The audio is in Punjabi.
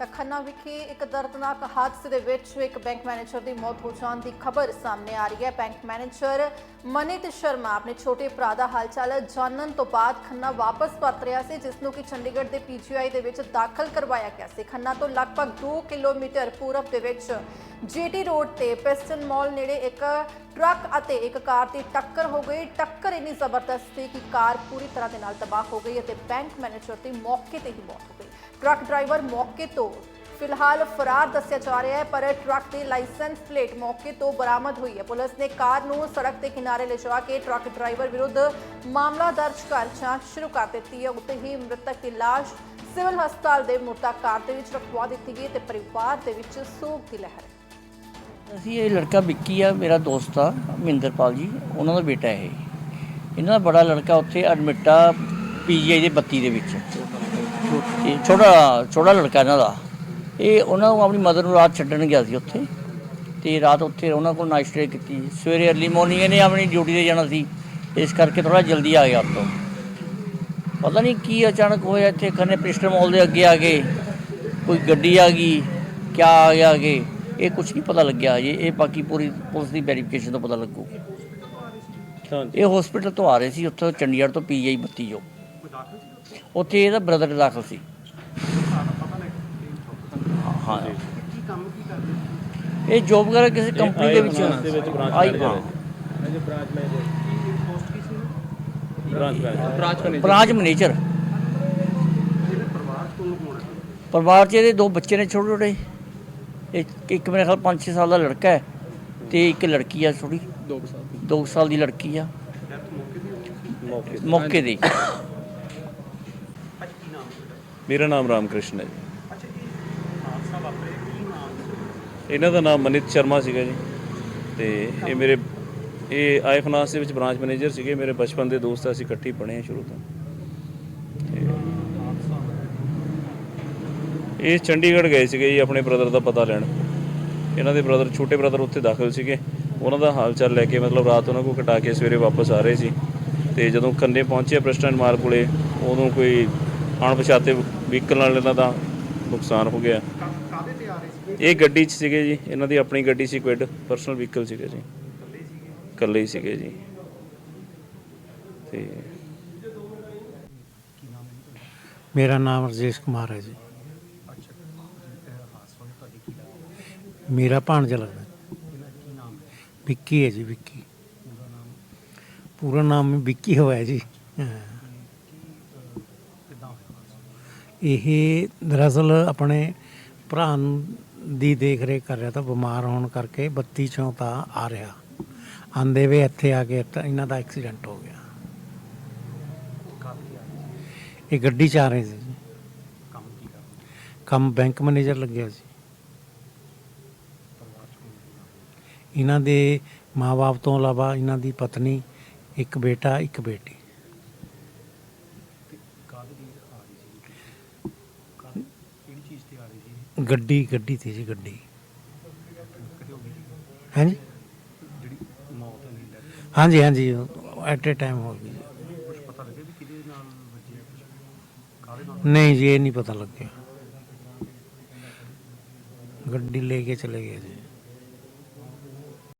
ਤਾਂ ਖੰਨਾ ਵਿਖੇ ਇੱਕ ਦਰਦਨਾਕ ਹਾਦਸੇ ਦੇ ਵਿੱਚ ਇੱਕ ਬੈਂਕ ਮੈਨੇਜਰ ਦੀ ਮੌਤ ਹੋ ਜਾਣ ਦੀ ਖਬਰ ਸਾਹਮਣੇ ਆ ਰਹੀ ਹੈ। ਬੈਂਕ ਮੈਨੇਜਰ ਮਨਿਤ ਸ਼ਰਮਾ ਆਪਣੇ ਛੋਟੇ ਭਰਾ ਦਾ ਹਾਲਚਾਲ ਜਾਣਨ ਤੋਂ ਬਾਅਦ ਖੰਨਾ ਵਾਪਸ ਪਰਤ ਰਿਹਾ ਸੀ, ਜਿਸ ਨੂੰ ਕਿ ਚੰਡੀਗੜ੍ਹ ਦੇ ਪੀਜੀਆਈ ਦੇ ਵਿੱਚ ਦਾਖਲ ਕਰਵਾਇਆ ਗਿਆ ਸੀ। ਖੰਨਾ ਤੋਂ ਲਗਭਗ 2 ਕਿਲੋਮੀਟਰ ਪੂਰਬ ਦੇ ਵਿੱਚ ਜੀਟੀ ਰੋਡ ਤੇ ਪਿਸਟਨ ਮਾਲ ਨੇੜੇ ਇੱਕ ਟਰੱਕ ਅਤੇ ਇੱਕ ਕਾਰ ਦੀ ਟੱਕਰ ਹੋ ਗਈ। ਟੱਕਰ ਇੰਨੀ ਜ਼ਬਰਦਸਤ ਸੀ ਕਿ ਕਾਰ ਪੂਰੀ ਤਰ੍ਹਾਂ ਦੇ ਨਾਲ ਤਬਾਹ ਹੋ ਗਈ ਅਤੇ ਬੈਂਕ ਮੈਨੇਜਰ ਦੀ ਮੌਕੇ ਤੇ ਹੀ ਮੌਤ ਹੋ ਗਈ। ਟਰੱਕ ਡਰਾਈਵਰ ਮੌਕੇ ਤੋਂ ਫਿਲਹਾਲ ਫਰਾਰ ਦੱਸਿਆ ਜਾ ਰਿਹਾ ਹੈ, ਪਰ ਟਰੱਕ ਦੀ ਲਾਇਸੈਂਸ ਪਲੇਟ ਮੌਕੇ ਤੋਂ ਬਰਾਮਦ ਹੋਈ ਹੈ। ਪੁਲਿਸ ਨੇ ਕਾਰ ਨੂੰ ਸੜਕ ਦੇ ਕਿਨਾਰੇ ਲਿਜਾ ਕੇ ਟਰੱਕ ਡਰਾਈਵਰ ਵਿਰੁੱਧ ਮਾਮਲਾ ਦਰਜ ਕਰ ਜਾਂਚ ਸ਼ੁਰੂ ਕਰ ਦਿੱਤੀ ਹੈ। ਉੱਤੇ ਹੀ ਮ੍ਰਿਤਕ ਦੀ ਲਾਸ਼ ਸਿਵਲ ਹਸਪਤਾਲ ਦੇ ਮੁਰਦਾ ਕਾਰ ਦੇ ਵਿੱਚ ਰਖਵਾ ਦਿੱਤੀ ਗਈ ਤੇ ਪਰਿਵਾਰ ਦੇ ਵਿੱਚ ਸੋਗ ਦੀ ਲਹਿਰ ਹੈ। ਅਸੀਂ ਇਹ ਲੜਕਾ ਵਿੱਕੀ ਆ, ਮੇਰਾ ਦੋਸਤ ਆ ਮਹਿੰਦਰਪਾਲ ਜੀ, ਉਹਨਾਂ ਦਾ ਬੇਟਾ ਇਹ। ਇਹਨਾਂ ਦਾ ਬੜਾ ਲੜਕਾ ਉੱਥੇ ਐਡਮਿਟ ਆ ਪੀਜੀਆਈ ਦੇ 32 ਦੇ ਵਿੱਚ। ਛੋਟਾ ਛੋਟਾ ਲੜਕਾ ਇਹਨਾਂ ਦਾ। ਇਹ ਉਹਨਾਂ ਨੂੰ ਆਪਣੀ ਮਦਰ ਨੂੰ ਰਾਤ ਛੱਡਣ ਗਿਆ ਸੀ ਉੱਥੇ। ਤੇ ਰਾਤ ਉੱਥੇ ਉਹਨਾਂ ਕੋਲ ਨਾਈਟ ਸਟੇ ਕੀਤੀ। ਸਵੇਰੇ ਅਰਲੀ ਮਾਰਨਿੰਗ ਇਹਨੇ ਆਪਣੀ ਡਿਊਟੀ ਤੇ ਜਾਣਾ ਸੀ। ਇਸ ਕਰਕੇ ਥੋੜਾ ਜਲਦੀ ਆ ਗਿਆ ਆਪ ਤੋਂ ਪਤਾ ਨਹੀਂ ਕੀ ਅਚਾਨਕ ਹੋਇਆ ਇੱਥੇ। ਖੰਨੇ ਪ੍ਰਿਸਟਰ ਮਾਲ ਦੇ ਅੱਗੇ ਆ ਗਏ। ਕੋਈ ਗੱਡੀ ਆ ਗਈ, ਕਿਆ ਆ ਗਿਆ ਅੱਗੇ। ਇਹ ਕੁਝ ਨਹੀਂ ਪਤਾ ਲੱਗਿਆ ਹਜੇ ਇਹ ਬਾਕੀ ਪੂਰੀ ਪੁਲਿਸ ਦੀ ਵੈਰੀਫਿਕੇਸ਼ਨ ਤੋਂ ਪਤਾ ਲੱਗੂ। ਇਹ ਹਸਪੀਟਲ ਤੋਂ ਆ ਰਹੇ ਸੀ ਉੱਥੋਂ ਚੰਡੀਗੜ੍ਹ ਤੋਂ ਪੀਜੀਆਈ 32 ਜੋ ਉੱਥੇ ਇਹਦਾ ਬ੍ਰਦਰ ਦਾਖਲ ਸੀ। ਹਾਂ। ਇਹ ਜੋਬ ਵਗੈਰਾ ਕਿਸੇ ਕੰਪਨੀ ਦੇ ਵਿੱਚ ਆਈ ਹਾਂ। ਬ੍ਰਾਂਚ ਮੈਨੇਜਰ ਬ੍ਰਾਂਚ ਮੈਨੇਜਰ ਪਰਿਵਾਰ 'ਚ ਇਹਦੇ ਦੋ ਬੱਚੇ ਨੇ ਛੋਟੇ ਛੋਟੇ ਇੱਕ ਇੱਕ ਮੇਰੇ ਖਿਆਲ 5-6 ਸਾਲ ਦਾ ਲੜਕਾ ਹੈ ਤੇ ਇੱਕ ਲੜਕੀ ਆ ਥੋੜੀ 2 ਸਾਲ 2 ਸਾਲ ਦੀ ਲੜਕੀ ਆ। ਮੌਕੇ ਮੌਕੇ ਦੀ। ਮੇਰਾ ਨਾਮ ਰਾਮ ਕ੍ਰਿਸ਼ਨ ਹੈ ਜੀ। ਇਹਨਾਂ ਦਾ ਨਾਮ ਮਨਿਤ ਸ਼ਰਮਾ ਸੀਗਾ ਜੀ। ਤੇ ਇਹ ਮੇਰੇ ਇਹ ਆਈ ਫਾਈਨਾਂਸ ਦੇ ਵਿੱਚ ਬ੍ਰਾਂਚ ਮੈਨੇਜਰ ਸੀਗੇ। ਮੇਰੇ ਬਚਪਨ ਦੇ ਦੋਸਤ ਆ, ਅਸੀਂ ਇਕੱਠੇ ਪੜ੍ਹੇ ਹਾਂ ਸ਼ੁਰੂ ਤੇ। ਇਹ ਚੰਡੀਗੜ੍ਹ ਗਏ ਸੀਗੇ ਜੀ ਆਪਣੇ ਬ੍ਰਦਰ ਦਾ ਪਤਾ ਲੈਣ। ਇਹਨਾਂ ਦੇ ਬ੍ਰਦਰ ਛੋਟੇ ਬ੍ਰਦਰ ਉੱਥੇ ਦਾਖਲ ਸੀਗੇ। ਉਹਨਾਂ ਦਾ ਹਾਲ ਚਾਲ ਲੈ ਕੇ ਮਤਲਬ ਰਾਤ ਉਹਨਾਂ ਕੋਲ ਕਟਾ ਕੇ ਸਵੇਰੇ ਵਾਪਸ ਆ ਰਹੇ ਸੀ। ਤੇ ਜਦੋਂ ਕੰਨੇ ਪਹੁੰਚੇ ਪ੍ਰੈਸਟਨ ਮਾਰ ਕੋਲੇ, ਉਦੋਂ ਕੋਈ ਅਣਪਛਾਤੇ ਵਹੀਕਲ ਨਾਲ ਇਹਨਾਂ ਦਾ ਨੁਕਸਾਨ ਹੋ ਗਿਆ। ਇਹ ਗੱਡੀ 'ਚ ਸੀਗੇ ਜੀ, ਇਹਨਾਂ ਦੀ ਆਪਣੀ ਗੱਡੀ ਸੀ ਕੁਇਡ ਪਰਸਨਲ ਵਹੀਕਲ ਸੀਗੇ ਜੀ। ਇਕੱਲੇ ਹੀ ਸੀਗੇ ਜੀ। ਤੇ ਮੇਰਾ ਨਾਮ ਰਜੇਸ਼ ਕੁਮਾਰ ਹੈ ਜੀ। ਮੇਰਾ ਭਾਣਜਾ ਲੱਗਦਾ। ਵਿੱਕੀ ਹੈ ਜੀ ਵਿੱਕੀ। ਪੂਰਾ ਨਾਮ ਵਿੱਕੀ ਹੋਇਆ ਜੀ। ਇਹ ਦਰਅਸਲ ਆਪਣੇ ਭਰਾ ਨੂੰ ਦੀ ਦੇਖ ਰੇਖ ਕਰ ਰਿਹਾ ਤਾਂ ਬਿਮਾਰ ਹੋਣ ਕਰਕੇ 32 ਚੋਂ ਤਾਂ ਆ ਰਿਹਾ। ਆਂਦੇ ਵੇ ਇੱਥੇ ਆ ਕੇ ਇਹਨਾਂ ਦਾ ਐਕਸੀਡੈਂਟ ਹੋ ਗਿਆ। ਇਹ ਗੱਡੀ ਚ ਆ ਰਹੇ ਸੀ ਜੀ। ਕੰਮ ਬੈਂਕ ਮੈਨੇਜਰ ਲੱਗਿਆ ਸੀ। ਇਹਨਾਂ ਦੇ ਮਾਪੇ ਤੋਂ ਇਲਾਵਾ ਇਹਨਾਂ ਦੀ ਪਤਨੀ, ਇੱਕ ਬੇਟਾ, ਇੱਕ ਬੇਟੀ। ਗੱਡੀ ਗੱਡੀ ਤੇ ਜੀ, ਗੱਡੀ। ਹਾਂਜੀ? ਹਾਂਜੀ ਹਾਂਜੀ ਐਟ ਏ ਟਾਈਮ ਹੋ ਗਈ। ਨਹੀਂ ਜੀ, ਇਹ ਨਹੀਂ ਪਤਾ ਲੱਗਿਆ। ਗੱਡੀ ਲੈ ਕੇ ਚਲੇ ਗਏ ਜੀ।